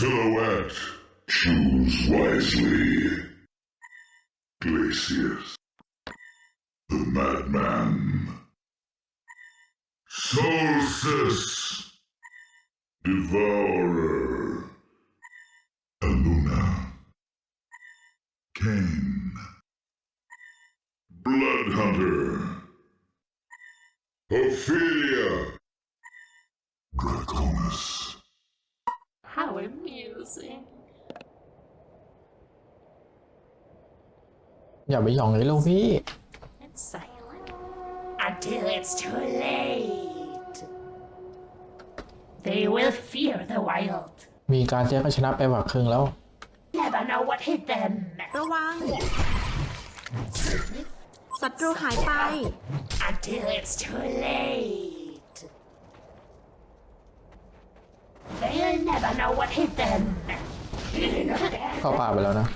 Silhouette, choose wisely. Glacius, the Madman. Solstice, Devourer. Aluna. Cain. Bloodhunter. Ophelia. Draconis. ตัวเองอย่าไปหยองเลยลูกพี่ and silent until it's too late. They will fear the wild. มีการแจ้งก็ชนะไปหวักครึ่งแล้ว Never know what hit them ระวังศัตรูหายไป until it's too late. They'll never know what hit them. ข้าป่าไปแล้วนะ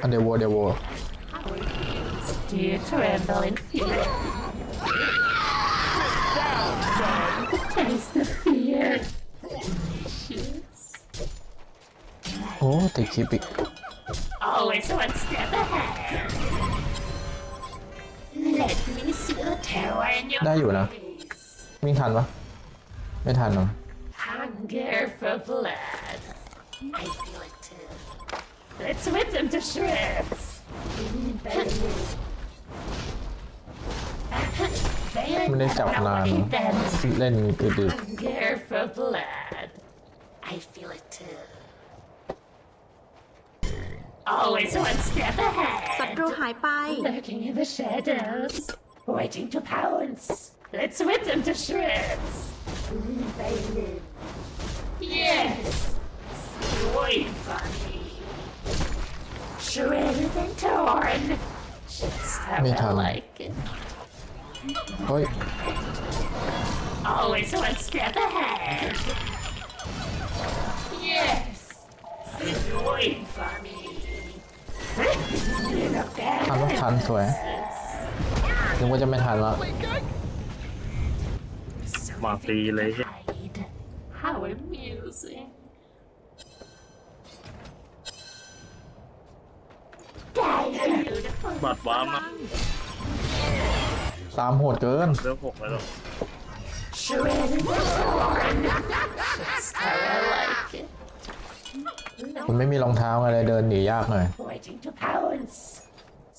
อันเดียวเดียวโอ้ติดคลิปอได้อยู่นะวิ่งทันปะไม่ทันหรอ Hunger for blood. I feel it too. Let's rip them to shreds. In I feel it too. Always one step ahead. ตรูหายไป Lurking in the shadows. Waiting to pounce. Let's whip them to shreds! yes! Swoon for Shredded and torn! Just how me I like it. Oi. Always one step ahead! Yes! Swoon for me! มาตีเลยบาไมสิบดว้ามาสามโหดเกินเริ่มหกแล้วหรอคุณไม่มีรองเท้าอะไรเดินหนียากหน่อย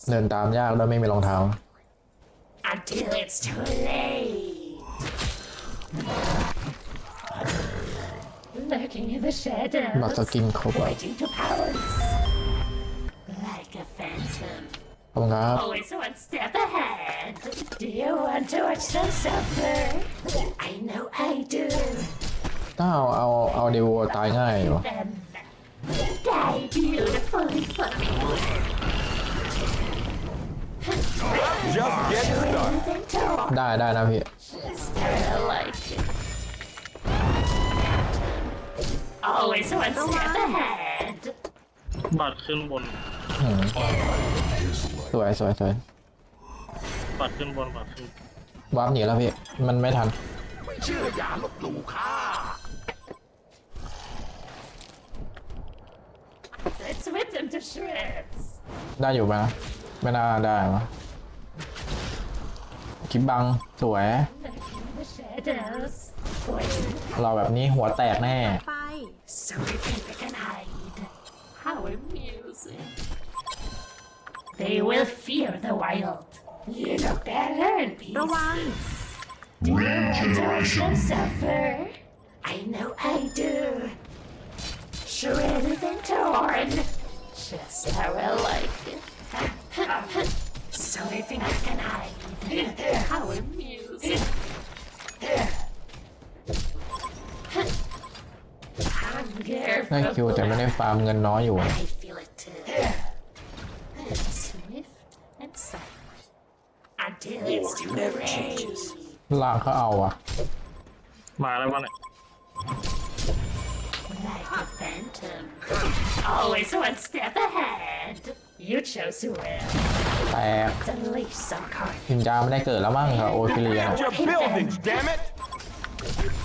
เดินตามยากแล้วไม่มีรองเท้า Until it's too late. the shadows. No to King Krupa. Waiting to pounce. Like a phantom. ขอบคุณครับ Always one step ahead. Do you want to watch them suffer? I know I do. ถ้าเอาเอาเอาเดวตายง่ายอยู่ Them. Die beautifully for me. Just get started. ได้ได้นะพี่มันก็วบัตรขึ้นบน สวยสวยสวยบัตรขึ้นบนบัตรขึ้นวาร์ปหนีแล้วพี่ มันไม่ทันไม่เชื่ออย่าลบหลู่ข้าได้อยู่ไหมไม่น่าได้มั้คิดบัง สวย เราแบบนี้หัวแตกแน่ So we think we can hide. How amusing. They will fear the wild. You look better in peace. Go on. Do generation suffer? I know I do. Shredded and torn. Just how I like it. so they think I can hide. How amusing. น่าคิวแต่ไม่ได้ฟาร์มเงินน้อยอยู่ลาเขาเอาอ่ะมาแล้วมาเนี่ยแต่หินจามไม่ได้เกิดแล้วมั้งครับโอเคเลยอะ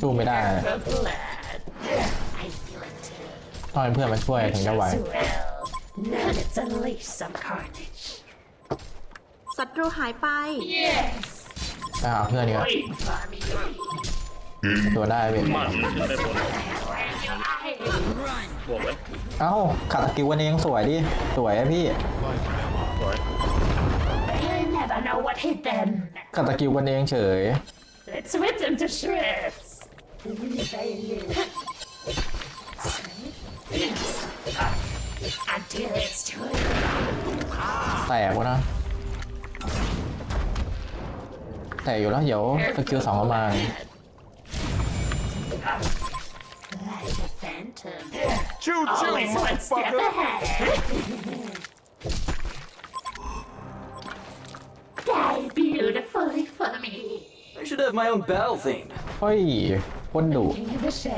สู้ไม่ได้ ตอนเพื่อนมาช่วยถึงจะไหวศัตรูหายไปเอหาเพื่อนดีกว่าตัวได้เป็นเอ้าขัดสกิลวันนี้ยังสวยดิ สวยอะพี่ know what hit them. ก็ตะกิวกันเองเฉย Let's rip them to shreds. แตกวะนะแตกอยู่แล้วเดี๋ยวตะกิวสองประมาณชิวชิวมาฟัง to have my own battle theme. เฮ้ยคนดุ h h o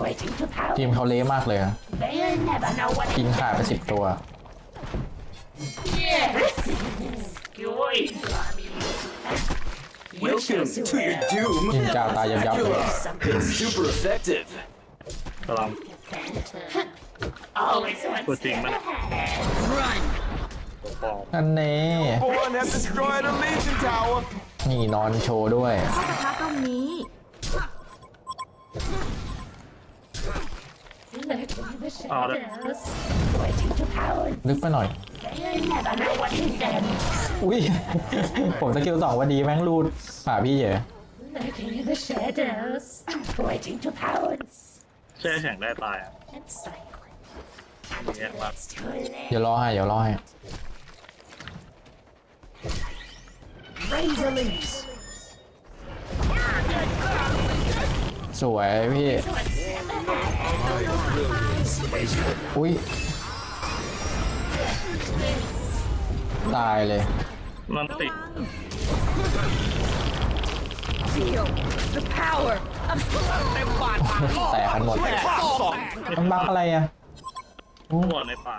o ทีม o เขาเละมากเลยอะ t h o h กินขาดไปสิบตัว w e l c o o o o o ยาวตายยับยับๆเลย It's super effective. กำลัง n จริงมัน Run! อนั่นเน่ o n h o o n o นี่ นอนโชว์ด้วยข้ากระทะตรงนี้ลึกไปหน่อย อุ้ย ผมเกิตสองวันดีแม่งรูด ป่าพี่เหรอแช่แข็งได้ตายอ่ะเดี๋ยวรอให้เดี๋ยวรอให้ Razor l o o s สวยพี่ อุ้ยตายเลยมันติด Feel the power of มดปากแตกกันหมดมันบักอะไรอ่ะทั้งหมดในป่า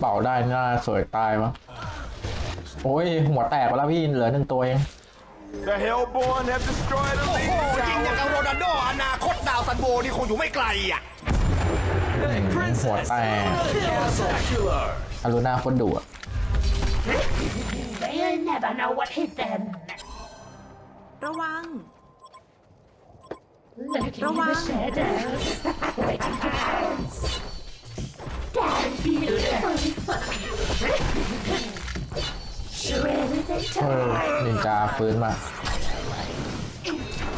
เป่าได้หน้าสวยตายมั้งโอ้ยหัวแตกไปแล้วพี่เหลือหนึ่งตัวเอง The Hellborn have destroyed โอ้โห l จริงอย่างกับโรนัลโดอนาคตดาวซันโบนี่คงอยู่ไม่ไกลอ่ะหัวแตกอารุณาคนดุอะระวังระวังเออนินจาฟื้นมา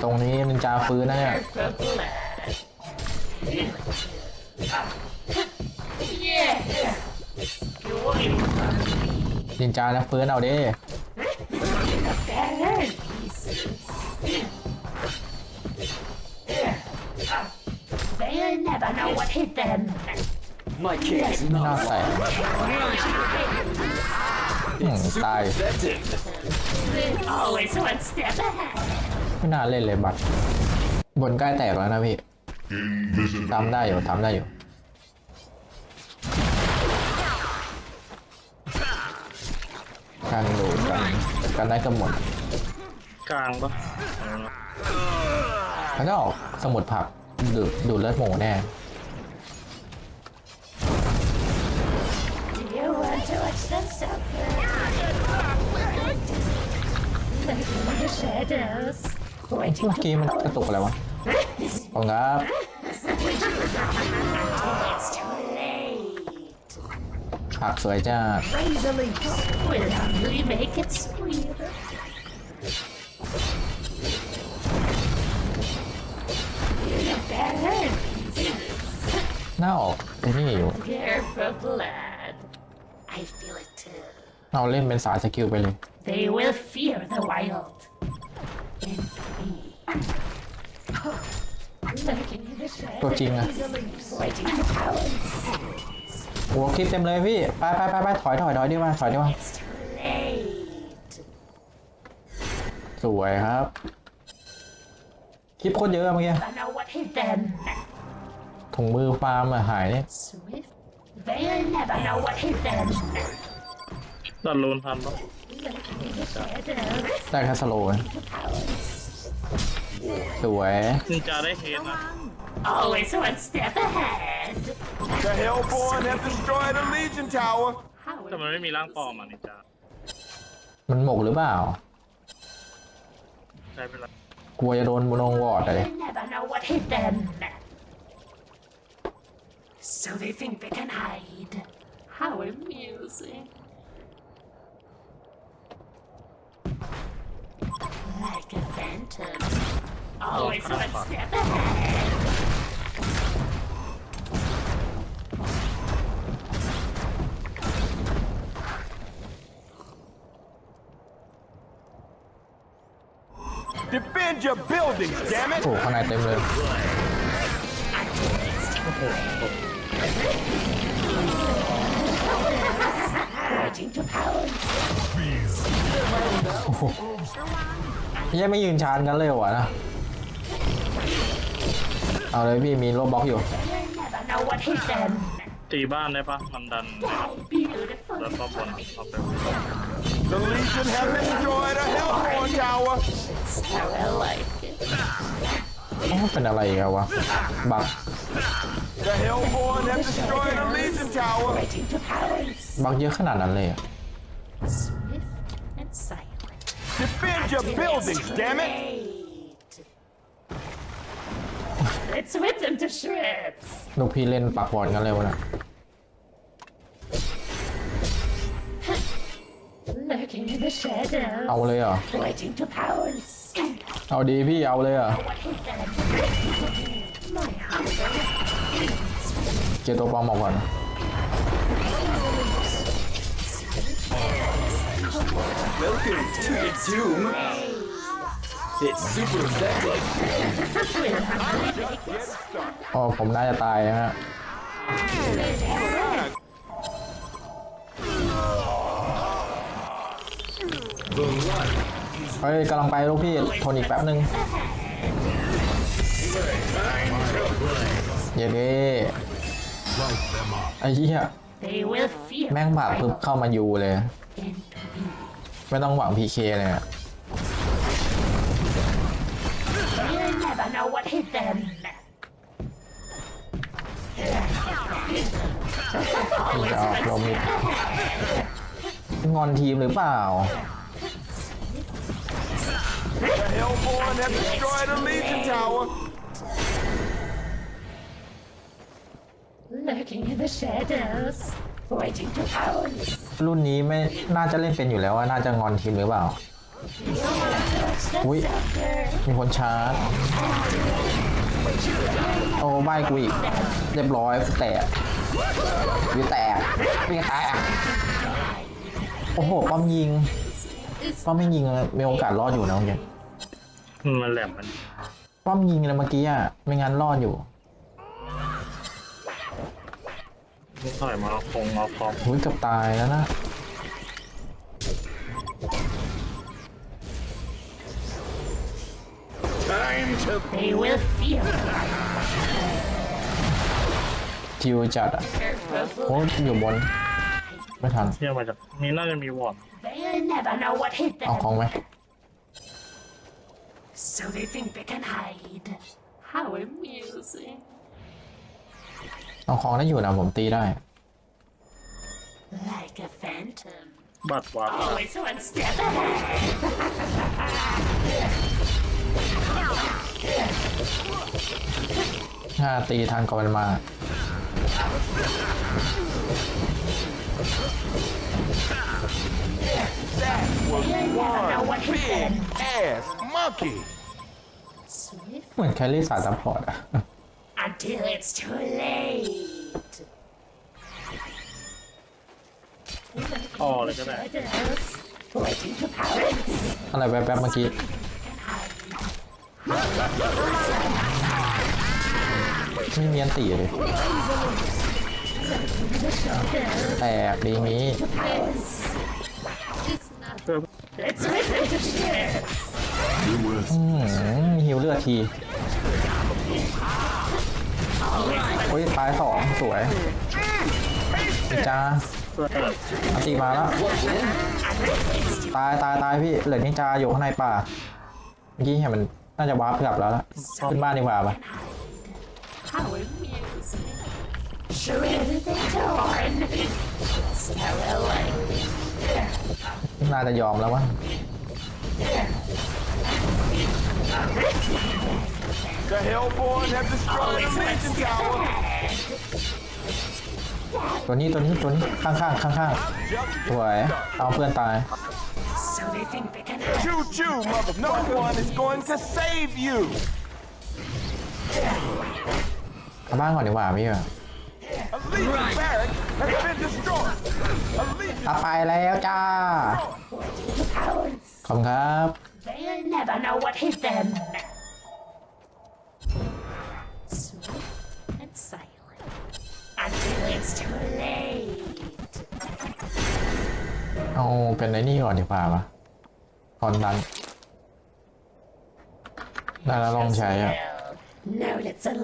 ตรงนี้นินจาฟื้นนะเนี่ยนินจาแล้วฟื้นเอาดิ never know what hit them. My k i s น่า not ใส่ Hmm, t s f e a e ไม่น่าเล่นเลยบัตรบนใกล้แตกแล้วนะพี่ ทำได้อยู่ทำได้อยู่การดูกันกันได้กมหมด กลางปะแล้จะออกสมุดผักดูดูเลือดหมูแน่เมื่อกี้มันกระตุกอะไรวะของครับผักสวยจ้าน่าออกนี่อยู่เราเล่นเป็นสายสกิลไปเลยตัวจริงอะโอ้คลิปเต็มเลยพี่ ไปไปไปไปถอยถอยถอยดีกว่าถอยดีกว่าสวยครับ คลิปคนเยอะเมื่อกี้ถุงมือปลามอะหายเนี่ยตัดโลนทันปะได้แค่สโลว์สวยนี่จะได้เฮนะ Always one step ahead The Hellborn h a v แต่มันไม่มีร่างปลอมอ่ะนี่จ้ามันหมกหรือเปล่าใช่เป็นไรกลัวจะโดนบุนองวอร์ดเลย So they think they can hide. How amusing. Like a phantom. Always one step ahead. Defend your buildings, damn it! โอ้โหข้างในเต็มเลยโอ้โห oh, ยังไม่ยืนชานกันเลยวะนะเอาเลยพี่มีโลบล็อกอยู่ ตีบ้านได้ปะมันดันรแล้วก็บนเอาไป The Legion have enjoyed a hell o r n tower. เป็นอะไรอีกันวะบัก The Hellborn have destroyed a Legion tower. Ready to pounce. บักเยอะขนาดนั้นเลยอะ Swift and silent. Defend your buildings, damn it! Great. Let's rip them to shreds. ลูกพี่เล่นปากบอดกันเลยวะน่ะ Lurking in the shadow. เอาเลยเหรอ Waiting to pounce. เอาดีพี่เอาเลยเหรอ My hunger จอตัวปลอมออกก่อนโอ้ผมน่าจะตายนะฮะ เฮ้ยกำลังไปลูกพี่ทนอีกแป๊บนึงเย้ดีไอ้เหี้ยแม่งบาปปึ๊บเข้ามาอยู่เลย ไม่ต้องหวังพีเคเลยจะออกลมงอนทีมหรือเปล่าเฮลโบนได้ทำลายเดอะเลเจนทาวเวอร์ i n g in the shadows, waiting to o รุ่นนี้ไม่น่าจะเล่นเป็นอยู่แล้วว่าน่าจะงอนทีมหรือเปล่าอุ้ยมีคนชาร์จโอ้ใบกูอีก เรียบร้อย แตกวิแตกมีแตะโอ้โหป้อมยิงป้อมไม่ยิงมีโอกาสรอดอยู่นะเมื่อกี้มันแหลมมันป้อมยิงเลยเมื่อกี้อ่ะไม่งั้นรอดอยู่นิดหน่มาคงมาคอมโอ้ยกับตายแล้วนะจิวจัดอ่ะโอ้ยอยู่บนไม่ทันเที่ยวมาจากนี่น่าจะมีวอร์ดเอาของไหม So they think they can hide. How amusing. เอาของได้อยู่นะผมตีได้บัดวาห้าตีทางก่อนมาเหมือนแคลรี่สายตาพอร์ตอะ until it's too late. อะไรแบบเมื่อกี้ไม่เมียนตีเลยแตกดีมีฮิวเลือดทีุ้ยตายสองสวยจ้าอาตีมาแล้วตายตายตายพี่เหลือนินจาอยู่ข้างในป่าเมื่อกี้เห็นมันน่าจะวาร์ปกลับแล้วล่ะขึ้นบ้านดีกว่าปะน่าจะยอมแล้ววะ The Hellborn have destroyed the Legion Tower. ตัวนี้ตัวนี้ตัวนี้ข้างข้างข้างข้างตัวไอเอาเพื่อนตายมาบ้านก่อนดีกว่าพี่แบบอาไปแล้วจ้าขอบคุณครับเอาเป็นไอ้นี่ก่อนดีกว่าปะคอนดันได้แลลองใช้อ่ะ n อา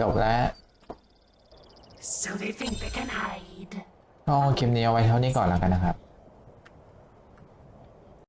จบแล้ว So they เอาเกมนี้เอาไว้เท่านี้ก่อนแล้วกันนะครับ